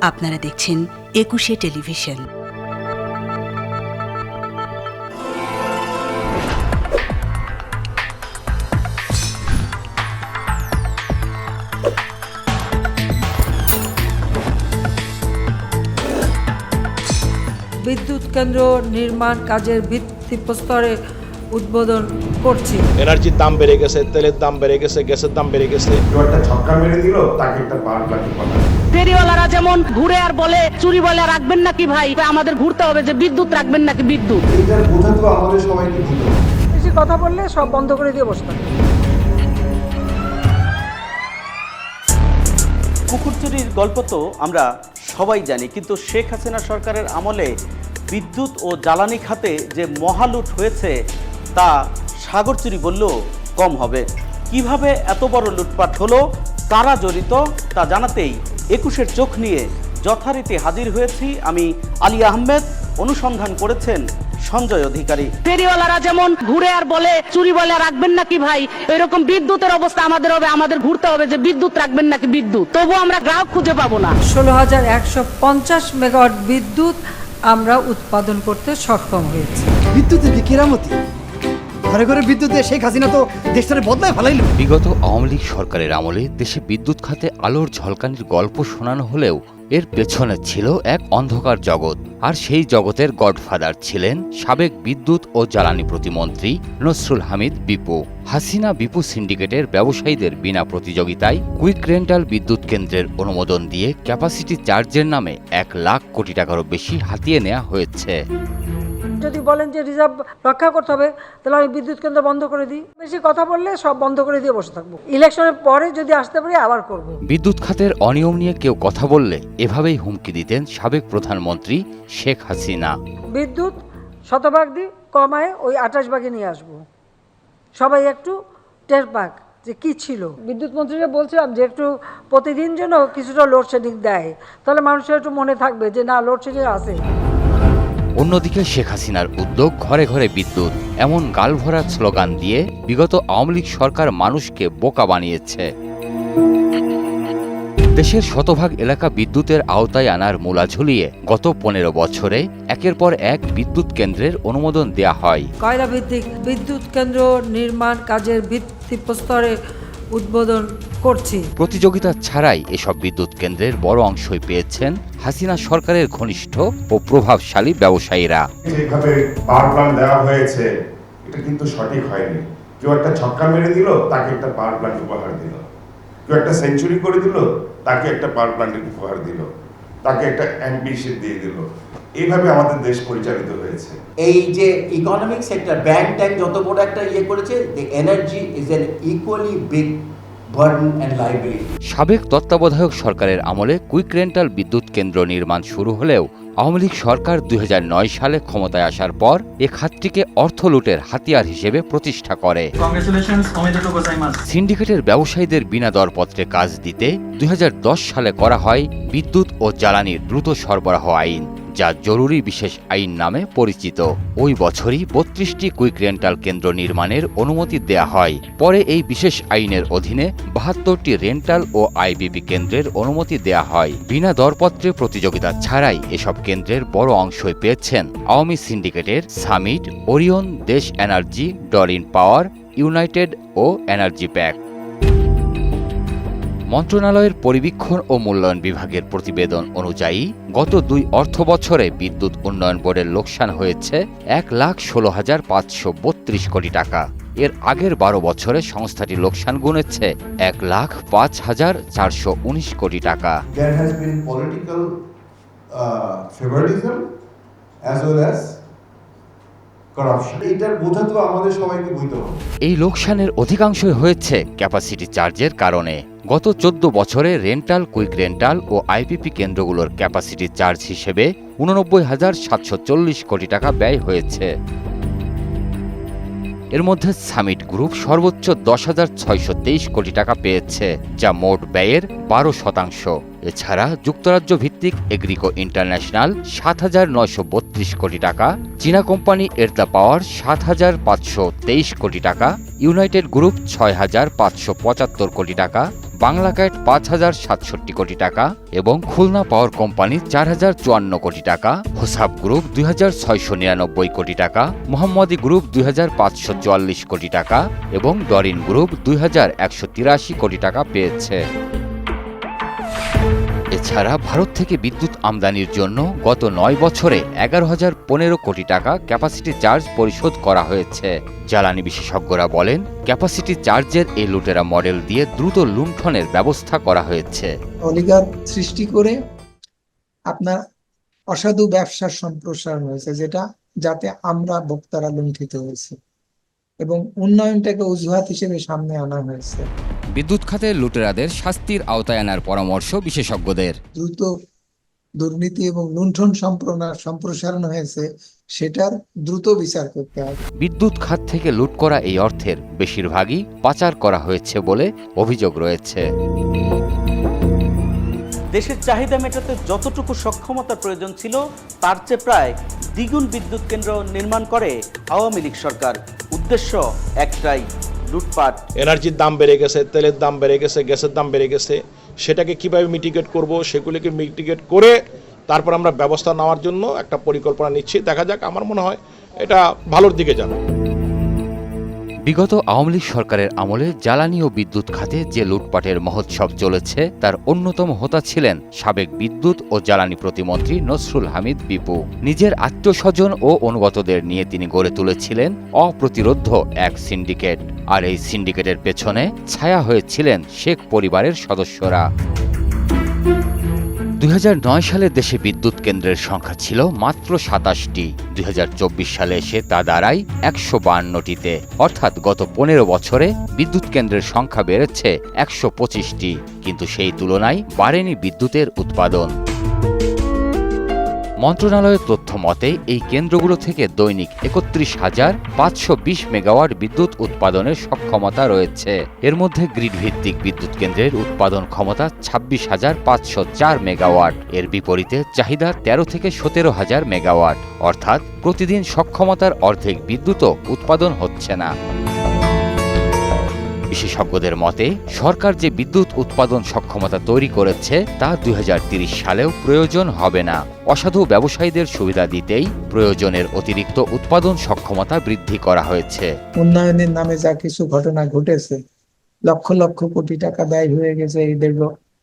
আপনারা দেখছেন একুশে টেলিভিশন। বিদ্যুৎ কেন্দ্র নির্মাণ কাজের ভিত্তিপ্রস্তরে উদ্বোধন করছি। এনার্জির দাম বেড়ে গেছে তেলের দাম বেড়ে গেছে গ্যাসের দাম বেড়ে গেছে। একটা ছক্কা মেরে দিল তাকে একটা পাওয়ার প্ল্যান্টে ফেরিওয়ালারা যেমন ঘুরে আর বলে চুরি বলে রাখবেন নাকি ভাই? আমাদের ঘুরতে হবে যে বিদ্যুৎ রাখবেন নাকি বিদ্যুৎ। এইটার বোঝা তো আমাদের সবাইকে বেশি কথা বললে সব বন্ধ করে দিয়ে বসতে হবে। পুকুর চুরির গল্প তো আমরা সবাই জানি কিন্তু শেখ হাসিনা সরকারের আমলে বিদ্যুৎ ও জ্বালানি খাতে যে মহালুট হয়েছে তা সাগর চুরি বললেও কম হবে। কীভাবে এত বড় লুটপাট হলো কারা জড়িত তা জানাতেই একুশের চোখ নিয়ে যথারীতি হাজির হয়েছি আমি আলী আহমেদ। অনুসন্ধান করেছেন সঞ্জয় অধিকারী। ফেরিওয়ালারা যেমন ঘুরে আর বলে চুরি বলে রাখবেন নাকি ভাই? এরকম বিদ্যুতের অবস্থা আমাদের হবে আমাদের ঘুরতে হবে যে বিদ্যুৎ রাখবেন নাকি বিদ্যুৎ। তবু আমরা গ্রাহক খুঁজে পাবো না। ষোলো হাজার একশো পঞ্চাশ মেগাওয়াট বিদ্যুৎ আমরা উৎপাদন করতে সক্ষম হয়েছি। বিদ্যুতের কি কেরামতি? ঘরে ঘরে বিদ্যুৎ দিয়ে শেখ হাসিনা তো দেশটারে বদলায় ফেলাইল। বিগত আওয়ামী লীগ সরকারের আমলে দেশে বিদ্যুৎ খাতে আলোর ঝলকানির গল্প শোনানো হলেও এর পেছনে ছিল এক অন্ধকার জগৎ। আর সেই জগতের গডফাদার ছিলেন সাবেক বিদ্যুৎ ও জ্বালানি প্রতিমন্ত্রী নসরুল হামিদ বিপু। হাসিনা বিপু সিন্ডিকেটের ব্যবসায়ীদের বিনা প্রতিযোগিতায় কুইক রেন্টাল বিদ্যুৎ কেন্দ্রের অনুমোদন দিয়ে ক্যাপাসিটি চার্জের নামে এক লাখ কোটি টাকারও বেশি হাতিয়ে নেওয়া হয়েছে। যদি বলেন যে রিজার্ভ রক্ষা করতে হবে তাহলে আমি বিদ্যুৎ কেন্দ্র বন্ধ করে দিই। বেশি কথা বললে সব বন্ধ করে দিয়ে বসে থাকব। ইলেকশনের পরে যদি আসতে পারি আবার করব। বিদ্যুৎ খাতের অনিয়ম নিয়ে কেউ কথা বললে এভাবেই হুমকি দিতেন সাবেক প্রধানমন্ত্রী শেখ হাসিনা। বিদ্যুৎ শতভাগ দিই কমায় ওই আঠাশ ভাগে নিয়ে আসব। সবাই একটু টের পাক যে কি ছিল। বিদ্যুৎ মন্ত্রীকে বলছিলাম যে একটু প্রতিদিন যেন কিছুটা লোডশেডিং দেয় তাহলে মানুষের একটু মনে থাকবে যে না লোডশেডিং আছে। অন্যদিকে শেখ হাসিনার উদ্যোগ ঘরে ঘরে বিদ্যুৎ, এমন গালভরা স্লোগান দিয়ে বিগত আওয়ামী লীগ সরকার মানুষকে বোকা বানিয়েছে। দেশের শতভাগ এলাকা বিদ্যুতের আওতায় আনার মূলা ঝুলিয়ে গত পনেরো বছরে একের পর এক বিদ্যুৎ কেন্দ্রের অনুমোদন দেয়া হয়। কয়লা ভিত্তিক বিদ্যুৎ কেন্দ্র নির্মাণ কাজের ভিত্তিপ্রস্তরে উদ্বোধন করছি। প্রতিযোগিতা ছাড়াই এসব বিদ্যুৎ কেন্দ্রের বড় অংশই পেয়েছেন হাসিনা সরকারের ঘনিষ্ঠ ও প্রভাবশালী ব্যবসায়ীরা। যেভাবে পাওয়ার দেওয়া হয়েছে এটা কিন্তু সঠিক হয়নি। কেউ একটা ছক্কা মেরে দিল তাকে একটা পাওয়ার প্ল্যান্ট উপহার দিল। কেউ একটা সেঞ্চুরি করে দিল তাকে একটা পাওয়ার প্ল্যান্টের উপহার দিল। তাকে একটা অ্যাম্বিশন দিয়ে দিল। এইভাবে আমাদের দেশ পরিচালিত হয়েছে। এই যে ইকোনমিক সেক্টর ব্যাংক ট্যাঙ্ক যত বড় একটা ইয়ে করেছে the energy is an equally big সাবেক তত্ত্বাবধায়ক সরকারের আমলে কুইক রেন্টাল বিদ্যুৎ কেন্দ্র নির্মাণ শুরু হলেও আওয়ামী লীগ সরকার দুই হাজার নয় সালে ক্ষমতায় আসার পর এ খাতটিকে অর্থ লুটের হাতিয়ার হিসেবে প্রতিষ্ঠা করে। সিন্ডিকেটের ব্যবসায়ীদের বিনা দরপত্রে কাজ দিতে দুই হাজার দশ সালে করা হয় বিদ্যুৎ ও জ্বালানির দ্রুত সরবরাহ আইন। যা জরুরি বিশেষ আইন নামে পরিচিত। ওই বছরই বত্রিশটি কুইক রেন্টাল কেন্দ্র নির্মাণের অনুমতি দেয়া হয়। পরে এই বিশেষ আইনের অধীনে বাহাত্তরটি রেন্টাল ও আইবিবি কেন্দ্রের অনুমতি দেয়া হয়। বিনা দরপত্রে প্রতিযোগিতা ছাড়াই এসব কেন্দ্রের বড় অংশই পেয়েছেন আওয়ামী সিন্ডিকেটের Summit, Orion, Desh Energy Doreen Power, United ও এনার্জি প্যাক। মন্ত্রণালয়ের পরিবীক্ষণ ও মূল্যায়ন বিভাগের প্রতিবেদন অনুযায়ী গত দুই অর্থ বছরে বিদ্যুৎ উন্নয়ন বোর্ডের লোকসান হয়েছে এক লাখ ষোলো হাজার পাঁচশো বত্রিশ কোটি টাকা। এর আগের বারো বছরে সংস্থাটি লোকসান গুনেছে এক লাখ পাঁচ হাজার চারশো উনিশ কোটি টাকা। Uh, as well as corruption. এটার বোঝা তো আমাদের সবাইকে বুঝতে হবে এই লোকসানের অধিকাংশই হয়েছে ক্যাপাসিটি চার্জের কারণে। গত চোদ্দ বছরে রেন্টাল কুইক রেন্টাল ও আইপিপি কেন্দ্রগুলোর ক্যাপাসিটি চার্জ হিসেবে উননব্বই হাজার সাতশো চল্লিশ কোটি টাকা ব্যয় হয়েছে। এর মধ্যে সামিট গ্রুপ সর্বোচ্চ দশ হাজার ছয়শো তেইশ কোটি টাকা পেয়েছে, যা মোট ব্যয়ের বারো শতাংশ। এছাড়া যুক্তরাজ্য ভিত্তিক এগ্রিকো ইন্টারন্যাশনাল সাত হাজার নয়শো বত্রিশ কোটি টাকা, চীনা কোম্পানি এরতা পাওয়ার সাত হাজার পাঁচশো তেইশ কোটি টাকা, ইউনাইটেড গ্রুপ ছয় হাজার পাঁচশো পঁচাত্তর কোটি টাকা বাংলা ক্যাট পাঁচ হাজার সাতষট্টি কোটি টাকা এবং খুলনা পাওয়ার কোম্পানি চার হাজার চুয়ান্ন কোটি টাকা, হোসাব গ্রুপ দুই হাজার ছয়শো নিরানব্বই কোটি টাকা, মোহাম্মদী গ্রুপ দুই হাজার পাঁচশো চুয়াল্লিশ কোটি টাকা এবং ডরিন গ্রুপ দুই হাজার একশো তিরাশি কোটি টাকা পেয়েছে। এছাড়া ভারত থেকে বিদ্যুৎ আমদানির জন্য গত নয় বছরে এগারো হাজার পনেরো কোটি টাকা ক্যাপাসিটি চার্জ পরিশোধ করা হয়েছে। জ্বালানি বিশেষজ্ঞরা বলেন, ক্যাপাসিটি চার্জের এই লুটেরা মডেল দিয়ে দ্রুত লুণ্ঠনের ব্যবস্থা করা হয়েছে। সৃষ্টি করে আপনার অসাধু ব্যবসার সম্প্রসারণ হয়েছে, যেটা যাতে আমরা ভোক্তারা লুণ্ঠিত হয়েছে। এবং উন্নয়নটাকে অজুহাত হিসেবে সামনে আনা হয়েছে। বিদ্যুৎ খাতের লুটেরাদের শাস্তির আওতায় আনার পরামর্শ বিশেষজ্ঞদের। দ্রুত দুর্নীতি এবং লুণ্ঠন সম্প্রনা- সম্প্রসারণ হয়েছে সেটার দ্রুত বিচার করতে হবে। বিদ্যুৎ খাত থেকে লুট করা এই অর্থের বেশিরভাগই পাচার করা হয়েছে বলে অভিযোগ রয়েছে। দেশের চাহিদা মেটাতে যতটুকু সক্ষমতার প্রয়োজন ছিল, তার চেয়ে প্রায় দ্বিগুণ বিদ্যুৎ কেন্দ্র নির্মাণ করে আওয়ামী লীগ সরকার। উদ্দেশ্য একটাই, লুটপাট। এনার্জির দাম বেড়ে গেছে, তেলের দাম বেড়ে গেছে, গ্যাসের দাম বেড়ে গেছে। সেটাকে কীভাবে মিটিগেট করব, সেগুলিকে মিটিগেট করে তারপর আমরা ব্যবস্থা নেওয়ার জন্য একটা পরিকল্পনা নিচ্ছি। দেখা যাক, আমার মনে হয় এটা ভালোর দিকে যাবে। বিগত আওয়ামী লীগ সরকারের আমলে জ্বালানি ও বিদ্যুৎ খাতে যে লুটপাটের মহোৎসব চলেছে, তার অন্যতম হোতা ছিলেন সাবেক বিদ্যুৎ ও জ্বালানি প্রতিমন্ত্রী নসরুল হামিদ বিপু। নিজের আত্মস্বজন ও অনুগতদের নিয়ে তিনি গড়ে তুলেছিলেন অপ্রতিরোধ্য এক সিন্ডিকেট। আর এই সিন্ডিকেটের পেছনে ছায়া হয়েছিলেন শেখ পরিবারের সদস্যরা। দুই হাজার নয় সালে দেশে বিদ্যুৎ কেন্দ্রের সংখ্যা ছিল মাত্র সাতাশটি। দুই হাজার চব্বিশ সালে এসে তা দাঁড়ায় একশো বান্নটিতে। অর্থাৎ গত পনেরো বছরে বিদ্যুৎ কেন্দ্রের সংখ্যা বেড়েছে একশো পঁচিশটি। কিন্তু সেই তুলনায় বাড়েনি বিদ্যুতের উৎপাদন। মন্ত্রণালয়ের তথ্য মতে, এই কেন্দ্রগুলো থেকে দৈনিক একত্রিশ হাজার পাঁচশো বিশ মেগাওয়াট বিদ্যুৎ উৎপাদনের সক্ষমতা রয়েছে। এর মধ্যে গ্রিড ভিত্তিক বিদ্যুৎ কেন্দ্রের উৎপাদন ক্ষমতা ছাব্বিশ হাজার পাঁচশো চার মেগাওয়াট। এর বিপরীতে চাহিদা তেরো থেকে সতেরো হাজার মেগাওয়াট। অর্থাৎ প্রতিদিন সক্ষমতার অর্ধেক বিদ্যুৎও উৎপাদন হচ্ছে না। বিশেষজ্ঞদের মতে, সরকার যে বিদ্যুৎ উৎপাদন সক্ষমতা তৈরি করেছে, তা দুই সালেও প্রয়োজন হবে না। অসাধু ব্যবসায়ীদের সুবিধা দিতেই প্রয়োজনের অতিরিক্ত উৎপাদন সক্ষমতা বৃদ্ধি করা হয়েছে। উন্নয়নের নামে যা কিছু ঘটনা ঘটেছে, লক্ষ লক্ষ কোটি টাকা ব্যয় হয়ে গেছে এই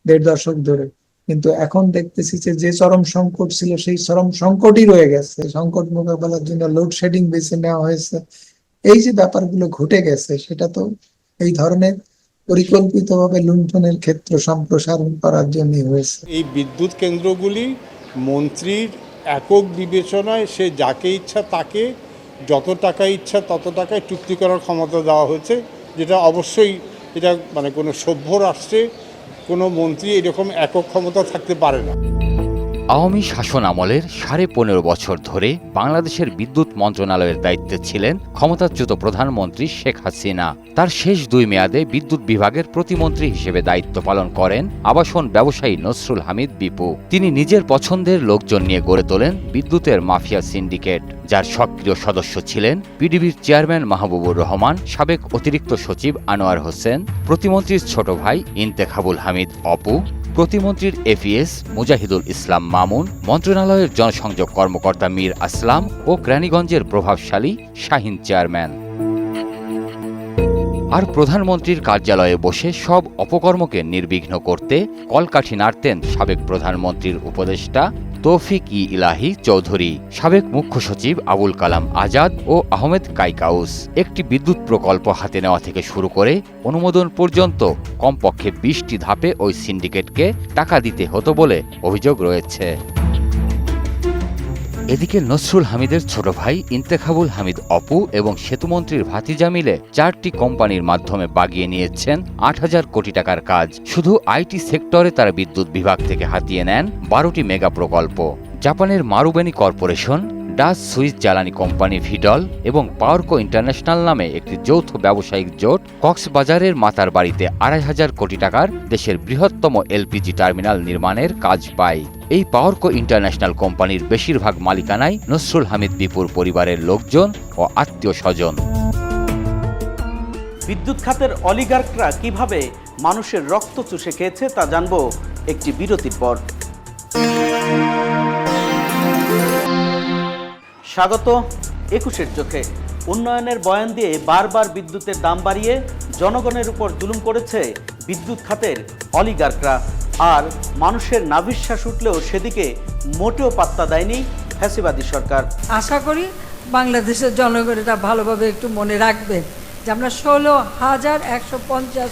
দেড় দশক ধরে। কিন্তু এখন দেখতেছি যে যে চরম সংকট ছিল, সেই চরম সংকটই রয়ে গেছে। সংকট মোকাবেলার জন্য লোডশেডিং বেছে নেওয়া হয়েছে। এই যে ব্যাপারগুলো ঘটে গেছে, সেটা তো এই ধরনের পরিকল্পিতভাবে লুণ্ঠনের ক্ষেত্র সম্প্রসারণ করার জন্যই হয়েছে। এই বিদ্যুৎ কেন্দ্রগুলি মন্ত্রীর একক বিবেচনায় সে যাকে ইচ্ছা তাকে, যত টাকা ইচ্ছা তত টাকায় চুক্তি করার ক্ষমতা দেওয়া হয়েছে, যেটা অবশ্যই এটা মানে কোনো সভ্য রাষ্ট্রে কোনো মন্ত্রী এরকম একক ক্ষমতা থাকতে পারে না। আওয়ামী শাসন আমলের সাড়ে পনেরো বছর ধরে বাংলাদেশের বিদ্যুৎ মন্ত্রণালয়ের দায়িত্বে ছিলেন ক্ষমতাচ্যুত প্রধানমন্ত্রী শেখ হাসিনা। তার শেষ দুই মেয়াদে বিদ্যুৎ বিভাগের প্রতিমন্ত্রী হিসেবে দায়িত্ব পালন করেন আবাসন ব্যবসায়ী নসরুল হামিদ বিপু। তিনি নিজের পছন্দের লোকজন নিয়ে গড়ে তোলেন বিদ্যুতের মাফিয়া সিন্ডিকেট, যার সক্রিয় সদস্য ছিলেন পিডিবির চেয়ারম্যান মাহবুবুর রহমান, সাবেক অতিরিক্ত সচিব আনোয়ার হোসেন, প্রতিমন্ত্রীর ছোট ভাই ইন্তেখাবুল হামিদ অপু প্রতিমন্ত্রীর এফিএস, মুজাহিদুল ইসলাম মামুন, মন্ত্রণালয়ের জনসংযোগ কর্মকর্তা মীর আসলাম ও গ্রানীগঞ্জের প্রভাবশালী শাহিন চেয়ারম্যান। আর প্রধানমন্ত্রীর কার্যালয়ে বসে সব অপকর্মকে নির্বিঘ্ন করতে কলকাঠি নাড়তেন সাবেক প্রধানমন্ত্রীর উপদেষ্টা তৌফিক ই ইলাহি চৌধুরী, সাবেক মুখ্য সচিব আবুল কালাম আজাদ ও আহমেদ কাইকাউস। একটি বিদ্যুৎ প্রকল্প হাতে নেওয়া থেকে শুরু করে অনুমোদন পর্যন্ত কমপক্ষে বিশটি ধাপে ওই সিন্ডিকেটকে টাকা দিতে হতো বলে অভিযোগ রয়েছে। এদিকে নসরুল হামিদের ছোট ভাই ইন্তেখাবুল হামিদ অপু এবং সেতুমন্ত্রীর ভাতিজা মিলে চারটি কোম্পানির মাধ্যমে বাগিয়ে নিয়েছেন আট হাজার কোটি টাকার কাজ। শুধু আইটি সেক্টরে তারা বিদ্যুৎ বিভাগ থেকে হাতিয়ে নেন বারোটি মেগা প্রকল্প। জাপানের মারুবেনি কর্পোরেশন ডাচ সুইস জ্বালানি কোম্পানি ভিডল এবং পাওয়ারকো ইন্টারন্যাশনাল নামে একটি যৌথ ব্যবসায়িক জোট কক্সবাজারের মাতার বাড়িতে আড়াই হাজার কোটি টাকার দেশের বৃহত্তম এলপিজি টার্মিনাল নির্মাণের কাজ পায়। এই পাওয়ারকো ইন্টারন্যাশনাল কোম্পানির বেশিরভাগ মালিকানাই নসরুল হামিদ বিপুর পরিবারের লোকজন ও আত্মীয় স্বজন। বিদ্যুৎ খাতের অলিগার্করা কীভাবে মানুষের রক্ত চুষে খেয়েছে তা জানব একটি বিরতির পর। স্বাগত একুশের চোখে। উন্নয়নের বয়ান দিয়ে বারবার বিদ্যুতের দাম বাড়িয়ে জনগণের উপর জুলুম করেছে বিদ্যুৎ খাতের অলিগার্করা। আর মানুষের নাভিশ্বাস উঠলেও সেদিকে মোটেও পাত্তা দেয়নি ফ্যাসিবাদী সরকার। আশা করি বাংলাদেশের জনগণ এটা ভালোভাবে একটু মনে রাখবেন যে আমরা ষোলো হাজার একশো পঞ্চাশ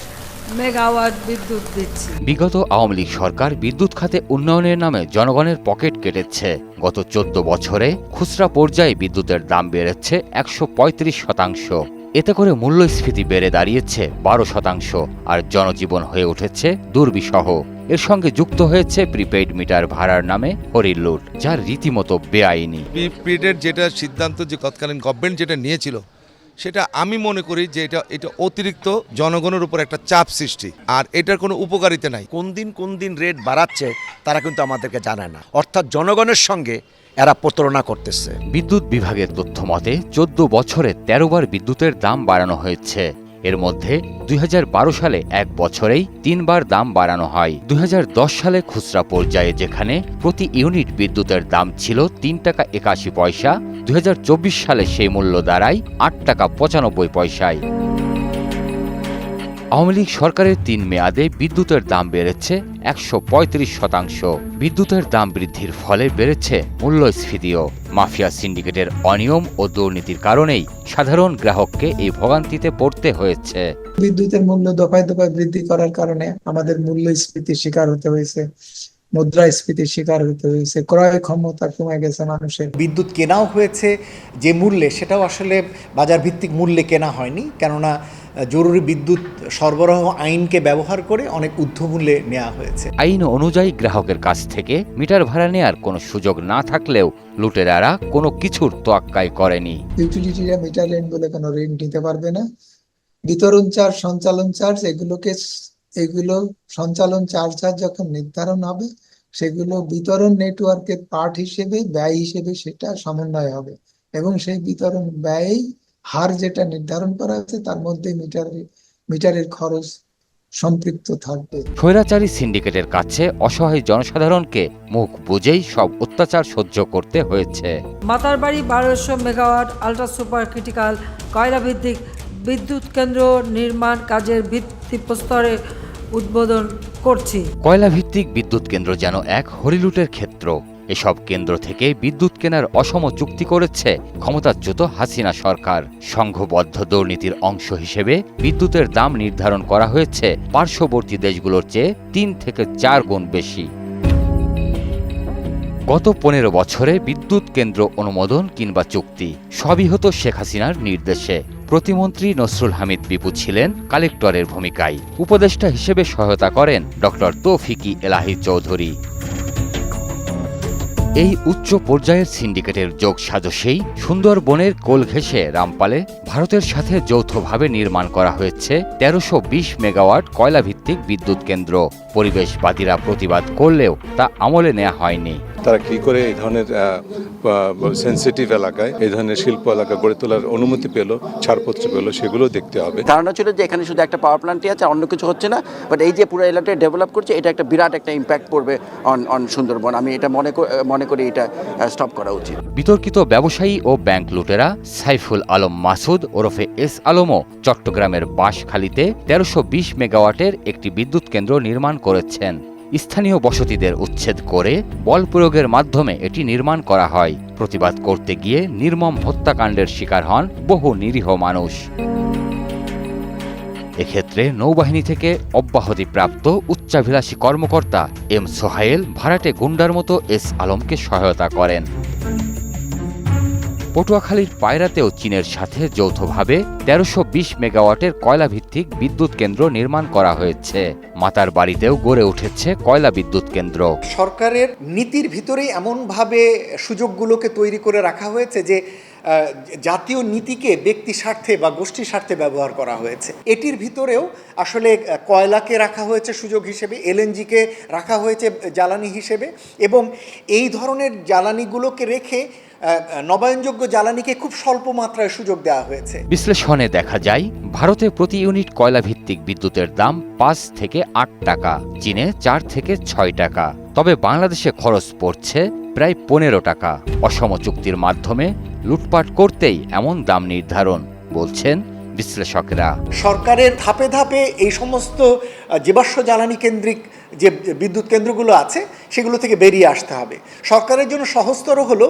মেগাওয়াট বিদ্যুৎ দিচ্ছি। বিগত আওয়ামী লীগ সরকার বিদ্যুৎ খাতে উন্নয়নের নামে জনগণের পকেট কেটেছে। গত চোদ্দ বছরে খুচরা পর্যায়ে বিদ্যুতের দাম বেড়েছে একশো পঁয়ত্রিশ শতাংশ। এতে করে মূল্যস্ফীতি বেড়ে দাঁড়িয়েছে বারো শতাংশ আর জনজীবন হয়ে উঠেছে দুর্বিষহ। এর সঙ্গে যুক্ত হয়েছে প্রিপেইড মিটার ভাড়ার নামে হরিলুট যা রীতিমতো বেআইনি। প্রিপেডের যেটা সিদ্ধান্ত যে তৎকালীন গভর্নমেন্ট যেটা নিয়েছিল সেটা আমি মনে করি যে এটা এটা অতিরিক্ত জনগণের উপর একটা চাপ সৃষ্টি। আর এটার কোনো উপকারিতা নাই। কোন দিন কোন দিন রেট বাড়াচ্ছে তারা কিন্তু আমাদেরকে জানায় না। অর্থাৎ জনগণের সঙ্গে এরা প্রতারণা করতেছে। বিদ্যুৎ বিভাগের তথ্য মতে চোদ্দ বছরে তেরো বার বিদ্যুতের দাম বাড়ানো হয়েছে। এর মধ্যে দুই হাজার বারো সালে এক বছরেই তিনবার দাম বাড়ানো হয়। দু হাজার দশ সালে খুচরা পর্যায়ে যেখানে প্রতি ইউনিট বিদ্যুতের দাম ছিল তিন টাকা একাশি পয়সা দু হাজার চব্বিশ সালে সেই মূল্য দাঁড়ায় আট টাকা পঁচানব্বই পয়সায়। আওয়ামী লীগ সরকারের তিন মেয়াদে বিদ্যুতের দাম বেড়েছে একশো পঁয়ত্রিশ শতাংশ। বিদ্যুতের দাম বৃদ্ধির ফলে বেড়েছে মূল্যস্ফীতিও। মাফিয়া সিন্ডিকেটের অনিয়ম ও দুর্নীতির কারণেই সাধারণ গ্রাহককে এই ভোগান্তিতে পড়তে হয়েছে। বিদ্যুতের মূল্য দফায় দফায় বৃদ্ধি করার কারণে আমাদের মূল্যস্ফীতির শিকার হতে হয়েছে মুদ্রাস্ফীতির শিকার হতে হয়েছে ক্রয় ক্ষমতা কমে গেছে মানুষের। বিদ্যুৎ কেনাও হয়েছে যে মূল্যে সেটাও আসলে বাজার ভিত্তিক মূল্যে কেনা হয়নি কেননা জরুরি বিদ্যুৎ সরবরাহ আইনকে ব্যবহার করে অনেক ঊর্ধ্বমূল্যে নেওয়া হয়েছে। আইন অনুযায়ী গ্রাহকের কাছ থেকে মিটার ভাড়া নেয়ার কোনো সুযোগ না থাকলেও লুটেরারা কোনো কিছুর তোয়াক্কাই করেনি। ইউটিলিটিরা মিটার ঋণ বলে কোনো ঋণ নিতে পারবে না। বিতরণ চার্জ সঞ্চালন চার্জ এগুলোকে এগুলো সঞ্চালন চার্জ আর যখন নির্ধারণ হবে সেগুলো বিতরণ নেটওয়ার্কের পার্ট হিসেবে ব্যয় হিসেবে সেটা সমন্বয় হবে। এবং সেই বিতরণ ব্যয় হার যেটা নির্ধারণ করা হয়েছে তার মধ্যে মিটার মিটারের খরচ সম্পৃক্ত থাকবে। স্বৈরাচারী সিন্ডিকেটের কাছে অসহায় জনসাধারণকে মুখ বুঝেই সব অত্যাচার সহ্য করতে হয়েছে। মাতারবাড়ি বারোশো মেগাওয়াট আল্ট্রা সুপার ক্রিটিক্যাল কয়লা ভিত্তিক বিদ্যুৎ কেন্দ্র নির্মাণ কাজের ভিত্তি প্রস্তরে উদ্বোধন করছি। কয়লা ভিত্তিক বিদ্যুৎ কেন্দ্র যেন এক হরিলুটের ক্ষেত্র। এসব কেন্দ্র থেকে বিদ্যুৎ কেনার অসম চুক্তি করেছে ক্ষমতাচ্যুত হাসিনা সরকার। সংঘবদ্ধ দুর্নীতির অংশ হিসেবে বিদ্যুতের দাম নির্ধারণ করা হয়েছে। পার্শ্ববর্তী দেশগুলোর চেয়ে তিন থেকে চার গুণ বেশি। গত পনেরো বছরে বিদ্যুৎ কেন্দ্র অনুমোদন কিংবা চুক্তি, সবই হতো শেখ হাসিনার নির্দেশে। প্রতিমন্ত্রী নসরুল হামিদ বিপু ছিলেন কালেক্টরের ভূমিকায়। উপদেষ্টা হিসেবে সহায়তা করেন ডক্টর তৌফিকি এলাহি চৌধুরী। এই উচ্চ পর্যায়ের সিন্ডিকেটের যোগ সাজসেই সুন্দরবনের কোল ঘেঁষে রামপালে ভারতের সাথে যৌথভাবে নির্মাণ করা হয়েছে তেরোশো মেগাওয়াট কয়লাভিত্তিক বিদ্যুৎ কেন্দ্র। পরিবেশবাদীরা প্রতিবাদ করলেও তা আমলে নেওয়া হয়নি। তারা কি করে এই ধরনের সেন্সিটিভ এলাকায় এই ধরনের শিল্প এলাকা গড়ে তোলার অনুমতি পেল ছাড়পত্র পেল সেগুলো দেখতে হবে। ধারণা ছিল যে এখানে শুধু একটা পাওয়ার প্ল্যান্টই আছে অন্য কিছু হচ্ছে না বাট এই যে পুরো এলাকাটা ডেভেলপ করছে এটা একটা বিরাট একটা ইম্প্যাক্ট পড়বে অন অন সুন্দরবন। আমি এটা মনে কর- মনে করি এটা স্টপ করা উচিত। বিতর্কিত ব্যবসায়ী ও ব্যাংক লুটেরা সাইফুল আলম মাসুদ ওরফে এস আলমও চট্টগ্রামের বাঁশখালীতে তেরোশো বিশ মেগাওয়াটের একটি বিদ্যুৎ কেন্দ্র নির্মাণ করেছেন। স্থানীয় বসতিদের উচ্ছেদ করে বল প্রয়োগের মাধ্যমে এটি নির্মাণ করা হয়। প্রতিবাদ করতে গিয়ে নির্মম হত্যাকাণ্ডের শিকার হন বহু নিরীহ মানুষ। এক্ষেত্রে নৌবাহিনী থেকে অব্যাহতিপ্রাপ্ত উচ্চাভিলাষী কর্মকর্তা এম সোহায়েল ভাড়াটে গুন্ডার মতো এস আলমকে সহায়তা করেন। পটুয়াখালীর পায়রাতেও চীনের সাথে যৌথভাবে তেরোশো বিশ মেগাওয়াটের কয়লা ভিত্তিক বিদ্যুৎ কেন্দ্র নির্মাণ করা হয়েছে। মাতার বাড়িতেও গড়ে উঠেছে কয়লা বিদ্যুৎ কেন্দ্র। সরকারের নীতির ভিতরেই এমনভাবে সুযোগগুলোকে তৈরি করে রাখা হয়েছে যে জাতীয় নীতিকে ব্যক্তি স্বার্থে বা গোষ্ঠী স্বার্থে ব্যবহার করা হয়েছে। এটির ভিতরেও আসলে কয়লাকে রাখা হয়েছে সুযোগ হিসেবে, এলএনজিকে রাখা হয়েছে জ্বালানি হিসেবে এবং এই ধরনের জ্বালানিগুলোকে রেখে নবায়নযোগ্য জ্বালানিকে খুব স্বল্প মাত্রায় সুযোগ দেওয়া হয়েছে। বিশ্লেষণে দেখা যায় ভারতে প্রতি ইউনিট কয়লা ভিত্তিক বিদ্যুতের দাম পাঁচ থেকে আট টাকা চীনে চার থেকে ছয় টাকা। তবে বাংলাদেশে খরচ পড়ছে প্রায় পনেরো টাকা। অসম চুক্তির মাধ্যমে লুটপাট করতেই এমন দাম নির্ধারণ বলছেন বিশ্লেষকরা। সরকারের ধাপে ধাপে এই সমস্ত জীবাশ্ম জ্বালানি কেন্দ্রিক যে বিদ্যুৎ কেন্দ্রগুলো আছে সেগুলো থেকে বেরিয়ে আসতে হবে। সরকারের জন্য সহজতর হলো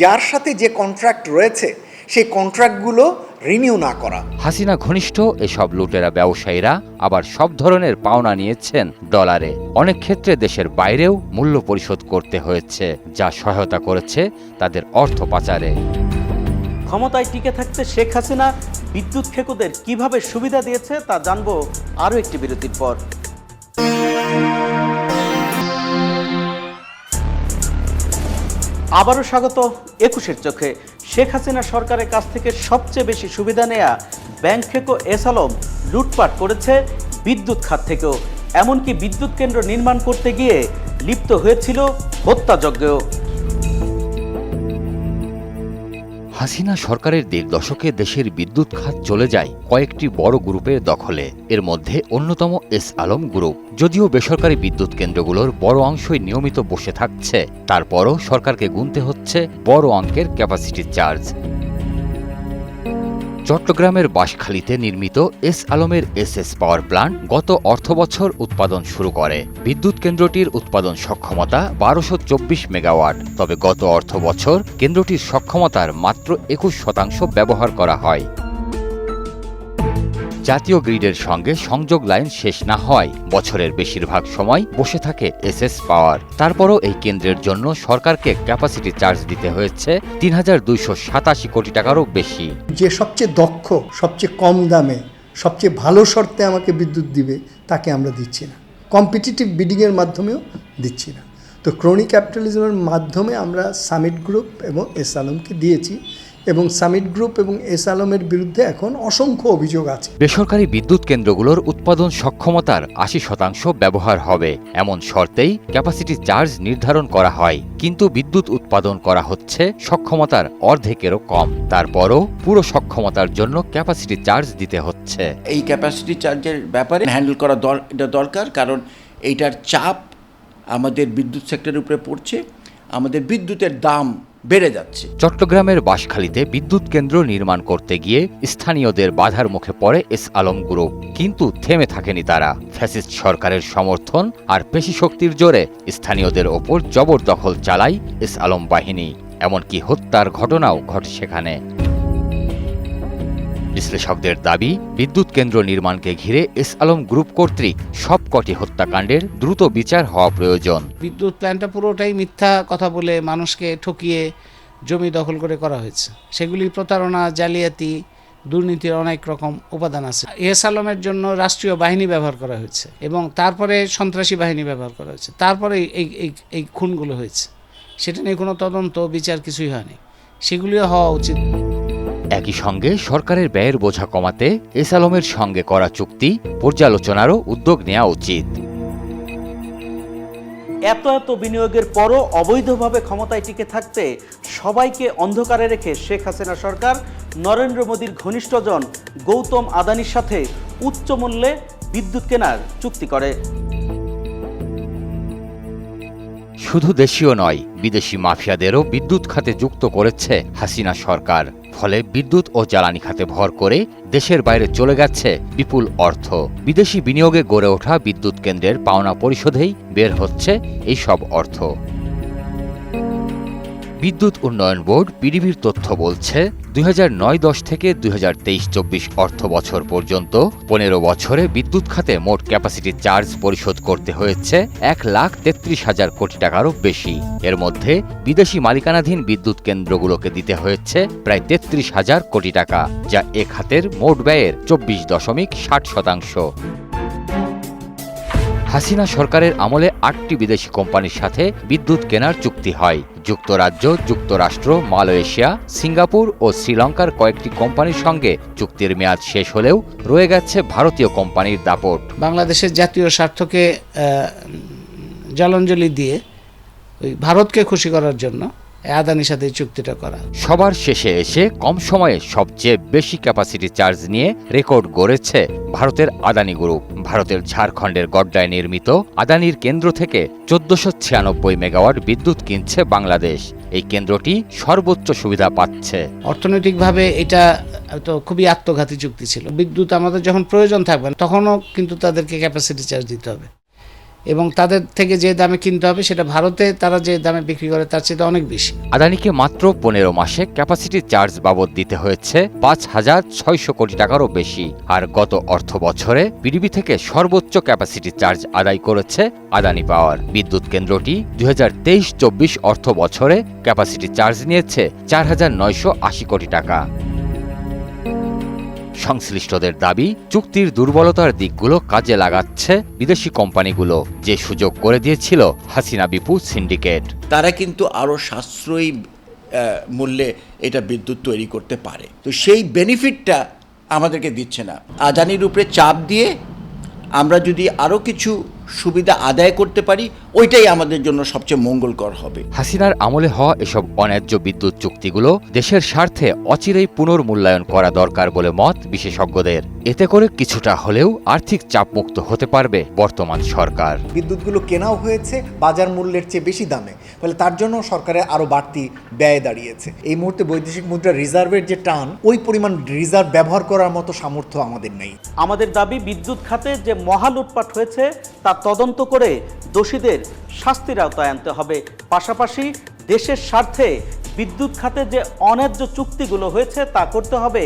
যার সাথে যে কন্ট্রাক্ট রয়েছে সেই কন্ট্রাক্টগুলো রিনিউ না করা। হাসিনা ঘনিষ্ঠ এসব লুটেরা ব্যবসায়ীরা আবার সব ধরনের পাওনা নিয়েছেন ডলারে। অনেক ক্ষেত্রে দেশের বাইরেও মূল্য পরিশোধ করতে হয়েছে যা সহায়তা করেছে তাদের অর্থ পাচারে। ক্ষমতায় টিকে থাকতে শেখ হাসিনা বিদ্যুৎ খেকোদের কীভাবে সুবিধা দিয়েছে তা জানব আরও একটি বিরতির পর। আবারও স্বাগত একুশের চোখে। শেখ হাসিনা সরকারের কাছ থেকে সবচেয়ে বেশি সুবিধা নেয়া ব্যাংক থেকেও এস আলম লুটপাট করেছে বিদ্যুৎ খাত থেকেও। এমনকি বিদ্যুৎ কেন্দ্র নির্মাণ করতে গিয়ে লিপ্ত হয়েছিল হত্যাযজ্ঞেও। হাসিনা সরকারের দেড় দশকে দেশের বিদ্যুৎ খাত চলে যায় কয়েকটি বড় গ্রুপের দখলে। এর মধ্যে অন্যতম এস আলম গ্রুপ। যদিও বেসরকারি বিদ্যুৎ কেন্দ্রগুলোর বড় অংশই নিয়মিত বসে থাকছে, তারপরও সরকারকে গুনতে হচ্ছে বড় অঙ্কের ক্যাপাসিটি চার্জ। চট্টগ্রামের বাঁশখালীতে নির্মিত এস আলমের এস এস পাওয়ার প্লান্ট গত অর্থ বছর উৎপাদন শুরু করে। বিদ্যুৎ কেন্দ্রটির উৎপাদন সক্ষমতা বারোশো চব্বিশ মেগাওয়াট। তবে গত অর্থ বছর কেন্দ্রটির সক্ষমতার মাত্র একুশ শতাংশ ব্যবহার করা হয়। জাতীয় গ্রিডের সঙ্গে সংযোগ লাইন শেষ না হয়। বছরের বেশিরভাগ সময় বসে থাকে এসএস পাওয়ার। তারপরও এই কেন্দ্রের জন্য সরকারকে ক্যাপাসিটি চার্জ দিতে হয়েছে তিন হাজার দুইশো সাতাশি কোটি টাকারও বেশি। যে সবচেয়ে দক্ষ, সবচেয়ে কম দামে, সবচেয়ে ভালো শর্তে আমাকে বিদ্যুৎ দিবে, তাকে আমরা দিচ্ছি না। কম্পিটিটিভ বিডিংয়ের মাধ্যমেও দিচ্ছি না। তো ক্রোনি ক্যাপিটালিজমের মাধ্যমে আমরা সামিট গ্রুপ এবং এস আলমকে দিয়েছি। এবং সামিট গ্রুপ এবং এস আলমের বিরুদ্ধে এখন অসংখ্য অভিযোগ আছে। বেসরকারি বিদ্যুৎ কেন্দ্রগুলোর উৎপাদন সক্ষমতার আশি শতাংশ ব্যবহার হবে। এমন শর্তেই ক্যাপাসিটি চার্জ নির্ধারণ করা হয় কিন্তু বিদ্যুৎ উৎপাদন করা হচ্ছে সক্ষমতার অর্ধেকেরও কম। তারপরও পুরো সক্ষমতার জন্য ক্যাপাসিটি চার্জ দিতে হচ্ছে। এই ক্যাপাসিটি চার্জের ব্যাপারে হ্যান্ডেল করা দরকার কারণ এইটার চাপ আমাদের বিদ্যুৎ সেক্টরের উপরে পড়ছে। আমাদের বিদ্যুতের দাম বেড়ে যাচ্ছে। চট্টগ্রামের বাঁশখালীতে বিদ্যুৎ কেন্দ্র নির্মাণ করতে গিয়ে স্থানীয়দের বাধার মুখে পড়ে এস আলম গ্রুপ। কিন্তু থেমে থাকেনি তারা। ফ্যাসিস্ট সরকারের সমর্থন আর পেশিশক্তির জোরে স্থানীয়দের ওপর জবরদখল চালায় এস আলম বাহিনী। এমনকি হত্যার ঘটনাও ঘটে সেখানে। বিশ্লেষকদের দাবি, বিদ্যুৎ কেন্দ্র নির্মাণকে ঘিরে এস আলম গ্রুপ কর্তৃক সবকটি হত্যাকাণ্ডের দ্রুত বিচার হওয়া প্রয়োজন। বিদ্যুৎ প্ল্যান্টটা পুরোটাই মিথ্যা কথা বলে মানুষকে ঠকিয়ে জমি দখল করে করা হয়েছে। সেগুলি প্রতারণা, জালিয়াতি, দুর্নীতির অনেক রকম উপাদান আছে। এস আলমের জন্য রাষ্ট্রীয় বাহিনী ব্যবহার করা হয়েছে এবং তারপরে সন্ত্রাসী বাহিনী ব্যবহার করা হয়েছে। তারপরে এই এই এই খুনগুলো হয়েছে। সেটা নিয়ে কোনো তদন্ত, বিচার কিছুই হয়নি। সেগুলিও হওয়া উচিত। একই সঙ্গে সরকারের ব্যয়ের বোঝা কমাতে এস আলমের সঙ্গে করা চুক্তি পর্যালোচনারও উদ্যোগ নেওয়া উচিত। এত এত বিনিয়োগের পরও অবৈধভাবে ক্ষমতায় টিকে থাকতে সবাইকে অন্ধকারে রেখে শেখ হাসিনা সরকার নরেন্দ্র মোদীর ঘনিষ্ঠজন গৌতম আদানির সাথে উচ্চ মূল্যে বিদ্যুৎ কেনার চুক্তি করে। শুধু দেশীয় নয় বিদেশি মাফিয়াদেরও বিদ্যুৎ খাতে যুক্ত করেছে হাসিনা সরকার। ফলে বিদ্যুৎ ও জ্বালানি খাতে ভর করে দেশের বাইরে চলে যাচ্ছে বিপুল অর্থ। বিদেশি বিনিয়োগে গড়ে ওঠা বিদ্যুৎ কেন্দ্রের পাওনা পরিশোধেই বের হচ্ছে এই সব অর্থ। বিদ্যুৎ উন্নয়ন বোর্ড পিডিবির তথ্য বলছে দুই দশ থেকে দুই চব্বিশ অর্থ বছর পর্যন্ত পনেরো বছরে বিদ্যুৎ খাতে মোট ক্যাপাসিটি চার্জ পরিশোধ করতে হয়েছে এক লাখ তেত্রিশ হাজার কোটি টাকারও বেশি। এর মধ্যে বিদেশি মালিকানাধীন বিদ্যুৎ কেন্দ্রগুলোকে দিতে হয়েছে প্রায় তেত্রিশ হাজার কোটি টাকা, যা এ খাতের মোট ব্যয়ের চব্বিশ দশমিক ষাট শতাংশ। হাসিনা সরকারের আমলে আটটি বিদেশি কোম্পানির সাথে বিদ্যুৎ কেনার চুক্তি হয়। যুক্তরাজ্য, যুক্তরাষ্ট্র, মালয়েশিয়া, সিঙ্গাপুর ও শ্রীলঙ্কার কয়েকটি কোম্পানির সঙ্গে চুক্তির মেয়াদ শেষ হলেও রয়ে গেছে ভারতীয় কোম্পানির দাপট। বাংলাদেশের জাতীয় স্বার্থকে জলাঞ্জলি দিয়ে ওই ভারতকে খুশি করার জন্য আদানির সাথে চুক্তিটা করা। সবার শেষে এসে কম সময়ে সবচেয়ে বেশি ক্যাপাসিটি চার্জ নিয়ে রেকর্ড গড়েছে ভারতের আদানি গ্রুপ ভারতের ঝাড়খণ্ডের গড্ডায় নির্মিত আদানির কেন্দ্র থেকে চোদ্দশো ছিয়ানব্বই মেগাওয়াট বিদ্যুৎ কিনছে বাংলাদেশ। এই কেন্দ্রটি সর্বোচ্চ সুবিধা পাচ্ছে। অর্থনৈতিকভাবে এটা তো খুবই আত্মঘাতী চুক্তি ছিল। বিদ্যুৎ আমাদের যখন প্রয়োজন থাকবে তখনও কিন্তু তাদেরকে ক্যাপাসিটি চার্জ দিতে হবে। এবং তাদের থেকে যে দামে কিনতে হবে সেটা ভারতে তারা যে দামে বিক্রি করে তার চেয়ে অনেক বেশি। আদানিকে মাত্র পনেরো মাসে ক্যাপাসিটি চার্জ বাবদ দিতে হয়েছে পাঁচ হাজার ছয়শো কোটি টাকারও বেশি। আর গত অর্থ বছরে পিডিবি থেকে সর্বোচ্চ ক্যাপাসিটি চার্জ আদায় করেছে আদানি পাওয়ার। বিদ্যুৎ কেন্দ্রটি দুই হাজার তেইশ চব্বিশ অর্থ বছরে ক্যাপাসিটি চার্জ নিয়েছে চার হাজার নয়শো আশি কোটি টাকা। সংশ্লিষ্টদের দাবি, চুক্তির দুর্বলতার দিকগুলো কাজে লাগাচ্ছে বিদেশি কোম্পানিগুলো, যে সুযোগ করে দিয়েছিল হাসিনা বিপু সিন্ডিকেট। তারা কিন্তু আরও সাশ্রয়ী মূল্যে এটা বিদ্যুৎ তৈরি করতে পারে। তো সেই বেনিফিটটা আমাদেরকে দিচ্ছে না। আদানির উপরে চাপ দিয়ে আমরা যদি আরও কিছু সুবিধা আদায় করতে পারি ওইটাই আমাদের জন্য সবচেয়ে মঙ্গলকর হবে। হাসিনার আমলে হওয়া এসব অন্যায্য বিদ্যুৎ চুক্তিগুলো দেশের স্বার্থে অচিরেই পুনর্মূল্যায়ন করা দরকার বলে মত বিশেষজ্ঞদের। এতে করে কিছুটা হলেও আর্থিক চাপমুক্ত হতে পারবে বর্তমান সরকার। বিদ্যুৎগুলো কেনাও হয়েছে বাজার মূল্যের চেয়ে বেশি দামে। ফলে তার জন্য সরকারের আরও বাড়তি ব্যয় দাঁড়িয়েছে। এই মুহূর্তে বৈদেশিক মুদ্রা রিজার্ভের যে টান ওই পরিমাণ রিজার্ভ ব্যবহার করার মতো সামর্থ্য আমাদের নেই। আমাদের দাবি বিদ্যুৎ খাতে যে মহা লুটপাট হয়েছে তা তদন্ত করে দোষীদের শাস্তির আওতায় আনতে হবে। পাশাপাশি দেশের স্বার্থে বিদ্যুৎ খাতে যে অন্যায্য চুক্তিগুলো হয়েছে তা করতে হবে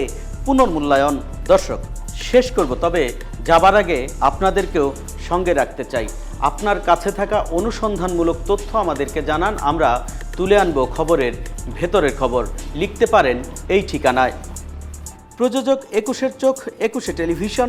পুনর্মূল্যায়ন। দর্শক, শেষ করব, তবে যাবার আগে আপনাদেরকেও সঙ্গে রাখতে চাই। আপনার কাছে থাকা অনুসন্ধানমূলক তথ্য আমাদেরকে জানান, আমরা তুলে আনব খবরের ভেতরের খবর। লিখতে পারেন এই ঠিকানায়। প্রযোজক একুশের চোখ, একুশে টেলিভিশন